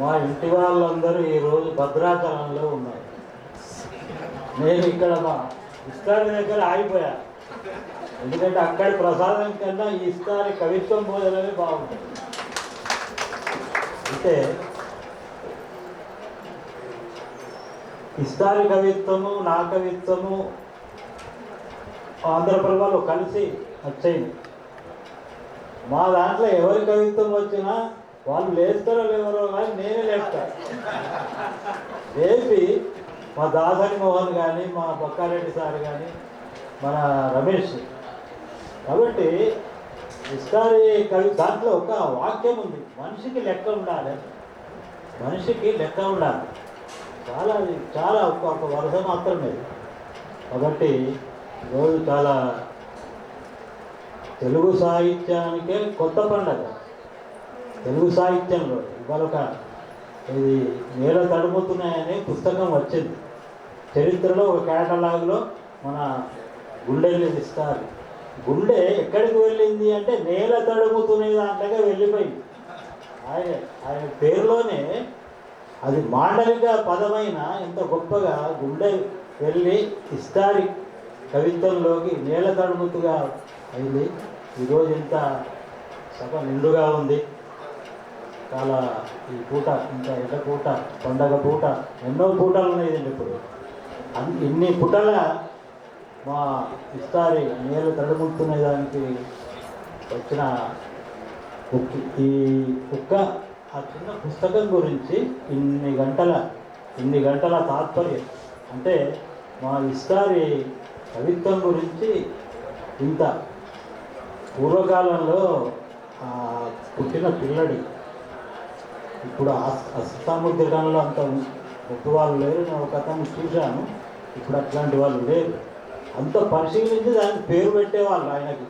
మా ఇంటి వాళ్ళందరూ ఈరోజు భద్రాచలంలో ఉన్నారు. నేను ఇక్కడ మా ఇస్తారి దగ్గర ఆగిపోయా. ఎందుకంటే అక్కడి ప్రసాదం కన్నా ఈ ఇస్తారి కవిత్వం భోజనమే బాగుంటుంది. అయితే ఇస్తారి కవిత్వము నా కవిత్వము ఆంధ్రప్రభలో కలిసి వచ్చేయండి. మా దాంట్లో ఎవరి కవిత్వం వచ్చినా వాళ్ళు లేస్తారో లేవరో కానీ నేనే లేస్తా. లేపి మా దాసరి మోహన్ కానీ మా బొక్కారెడ్డి సార్ కానీ మన రమేష్. కాబట్టి ఇస్తారి కవి దాంట్లో ఒక వాక్యం ఉంది. మనిషికి లెక్క ఉండాలి. మనిషికి లెక్క ఉండాలి. చాలా చాలా ఒక ఒక వరుస మాత్రమే. కాబట్టి ఈరోజు చాలా తెలుగు సాహిత్యానికే కొత్త పండగ. తెలుగు సాహిత్యంలో ఇవాళ ఒక ఇది నేల తడుముతున్నాయనే పుస్తకం వచ్చింది. చరిత్రలో ఒక కేటలాగ్లో మన గుండెల్ని ఇస్తారు గుండె ఎక్కడికి వెళ్ళింది అంటే నేల తడుముతునే దాంట్లోగా వెళ్ళిపోయింది. ఆయన ఆయన పేరులోనే అది మాండలిక పదమైన ఎంత గొప్పగా గుండె వెళ్ళి ఇస్తారి కవిత్వంలోకి నేల తడుముతుగా అయింది. ఈరోజు ఇంత సభ నిండుగా ఉంది. చాలా ఈ పూట ఇంకా ఎట పూట పండగ పూట ఎన్నో పూటలు ఉన్నాయి ఇప్పుడు. అన్ ఇన్ని పూటల మా ఇస్తారి నేలు తడుముతున్న దానికి వచ్చిన ఈ కుక్క ఆ చిన్న పుస్తకం గురించి ఇన్ని గంటల ఇన్ని గంటల తాత్పర్యం. అంటే మా ఇస్తారి కవిత్వం గురించి ఇంత పూర్వకాలంలో పుట్టిన పిల్లడి ఇప్పుడు అస్- అంత గొప్ప వాళ్ళు లేరు. నేను ఒక అతను చూశాను. ఇప్పుడు అట్లాంటి వాళ్ళు లేరు. అంత పరిశీలించి దానికి పేరు పెట్టేవాళ్ళు ఆయనకి.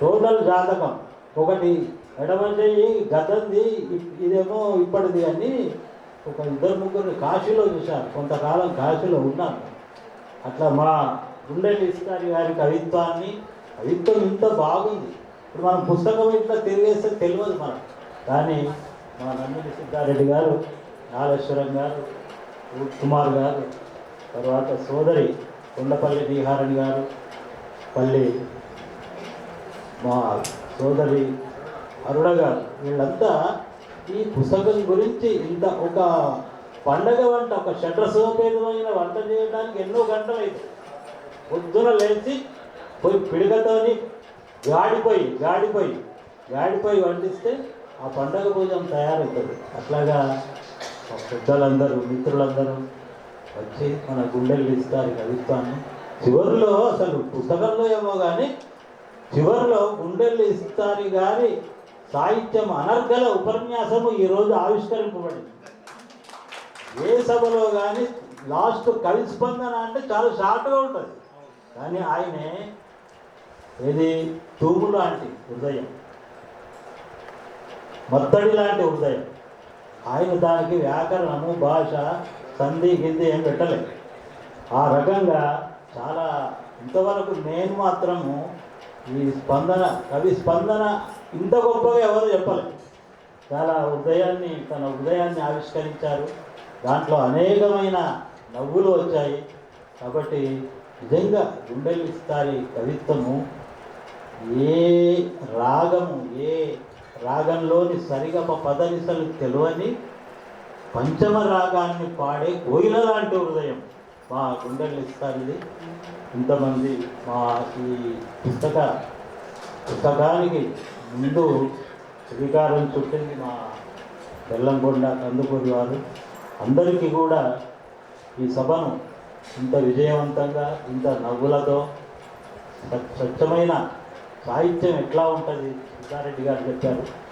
టోటల్ జాతకం. ఒకటి ఎడమ చెయ్యి గతంది ఇదేమో ఇప్పటిది అని ఒక ఇద్దరు ముగ్గురు కాశీలో చూశాను కొంతకాలం కాశీలో ఉన్నాను అట్లా మా గుండెలు ఇస్తారు గారి కవిత్వాన్ని కవిత్వం ఇంత బాగుంది. ఇప్పుడు మనం పుస్తకం ఇట్లా తెలియస్తే తెలియదు మనకు. కానీ మా నందిని సిద్ధారెడ్డి గారు నాగేశ్వరం గారు కుమార్ గారు తర్వాత సోదరి కొండపల్లి నీహారణి గారు పల్లి మా సోదరి అరుణ గారు. వీళ్ళంతా ఈ పుస్తకం గురించి ఇంత ఒక పండగ వంట ఒక షట్రసోపేతమైన వంట చేయడానికి ఎన్నో గంటలు అవుతుంది పొద్దున లేచి పోయి పిడకతోని గాడిపోయి గాడిపోయి గాడిపోయి వండిస్తే ఆ పండగ భోజనం తయారవుతుంది. అట్లాగా మా పెద్దలందరూ మిత్రులందరూ వచ్చి మన గుండెలు ఇస్తారు కవిత్వాన్ని. చివరిలో అసలు పుస్తకంలో ఏమో కానీ చివరిలో గుండెలు ఇస్తారు గారి సాహిత్యం అనర్గల ఉపన్యాసము ఈరోజు ఆవిష్కరింపబడింది. ఏ సభలో కానీ లాస్ట్ కవి స్పందన అంటే చాలా షార్ట్గా ఉంటుంది. కానీ ఆయనే ఇది తూము లాంటి హృదయం. మత్తడి లాంటి హృదయం ఆయన దానికి వ్యాకరణము భాష సంధి గింది ఏం పెట్టలేదు ఆ రకంగా చాలా ఇంతవరకు నేను మాత్రము ఈ స్పందన కవి స్పందన ఇంత గొప్పగా ఎవరు చెప్పలేదు చాలా హృదయాన్ని తన హృదయాన్ని ఆవిష్కరించారు. దాంట్లో అనేకమైన నవ్వులు వచ్చాయి. కాబట్టి నిజంగా గుండెలు ఇస్తారి కవిత్వము. ఏ రాగము ఏ రాగంలోని సరిగప పదనిసలు తెలియని పంచమ రాగాన్ని పాడే కోయిల లాంటి హృదయం. మా గుండెలు ఇస్తారు ఇది. ఇంతమంది మా ఈ పుస్తక పుస్తకానికి ముందు శ్రీకారం చుట్టింది మా బెల్లంకొండ కందుకూరి వారు. అందరికీ కూడా ఈ సభను ఇంత విజయవంతంగా ఇంత నవ్వులతో స్వచ్ఛమైన సాహిత్యం ఎట్లా ఉంటుంది? సిద్ధారెడ్డి గారు చెప్పారు.